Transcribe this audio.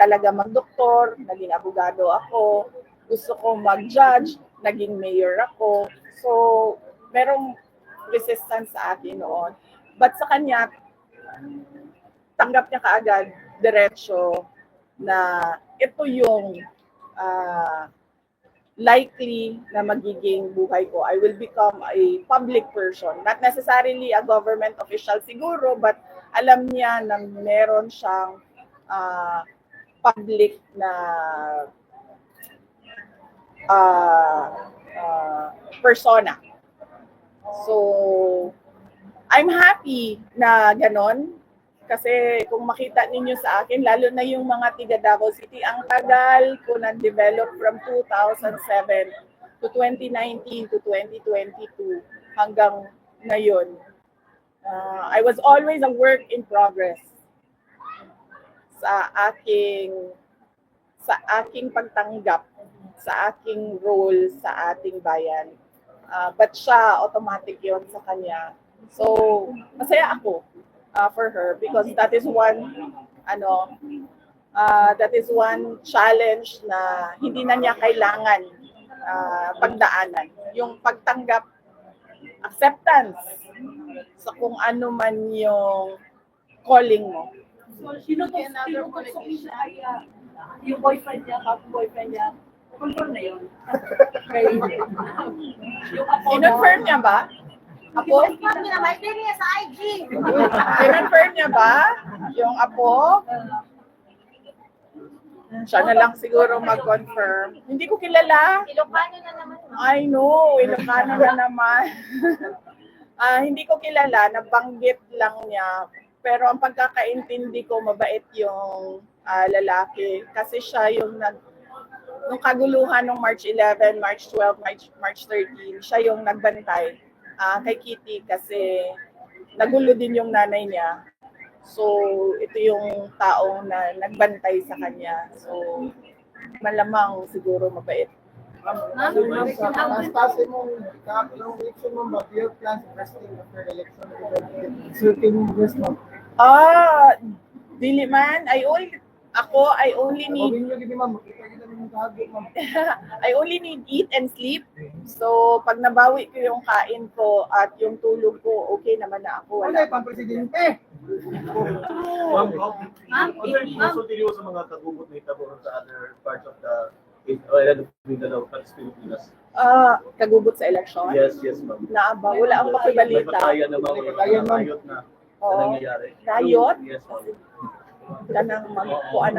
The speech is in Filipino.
talaga magdoktor, naging abogado ako. Gusto ko mag-judge, naging mayor ako. So, merong resistance sa akin noon. But sa kanya, tanggap niya kaagad, diretsyo, na ito yung ah, likely na magiging buhay ko. I will become a public person. Not necessarily a government official siguro, but alam niya na meron siyang ah, public na ah, ah, persona. So, I'm happy na ganon. Kasi kung makita ninyo sa akin, lalo na yung mga tiga Davao City, ang tagal ko na-develop from 2007 to 2019 to 2022 hanggang ngayon. Uh, I was always a work in progress sa aking sa aking pagtanggap sa aking role sa ating bayan. Uh, but siya, automatic yon sa kanya. So, masaya ako uh, for her because that is one ano uh, that is one challenge na hindi na niya kailangan uh, pagdaanan yung pagtanggap acceptance sa kung ano man yung calling mo So, sino to, sino to sa siya ay ah, yung boyfriend niya, boyfriend niya, confirm na yun. Yung apo kinonfirm niya ba? Apo? Mami na, may niya sa IG. Kinonfirm niya ba? Yung apo? Siya na lang siguro mag-confirm. Hindi ko kilala. Ilocano na naman. I know, Ilocano na naman. Ah, hindi ko kilala, nabanggit lang niya. Pero ang pagkakaintindi ko, mabait yung ah, lalaki. Kasi siya yung nag nung kaguluhan ng March 11, March 12, March, March 13, siya yung nagbantay ah, kay Kitty kasi nagulo din yung nanay niya. So, ito yung taong na nagbantay sa kanya. So, malamang siguro mabait. Ma'am, mo, election mo ba, after election? Certain. Ah, dili man. I only, ako, I only need, ma'am, ma'am. I only need eat and sleep. So, pag nabawi ko yung kain ko at yung tulog ko, okay naman na ako. Wala Wala. pang presidente. Ma'am, Ma'am, ano yung consulti niyo sa mga kagubot na itabo sa other parts of the island of Mindanao, Pats Pilipinas? Ah, kagubot sa election? Yes, yes, ma'am. Naaba, wala ang May pakibalita. patayan na mga May patayan, ma'am. Riot na, na Oo. nangyayari. Riot? Yes, ma'am. Kanang magkuan ng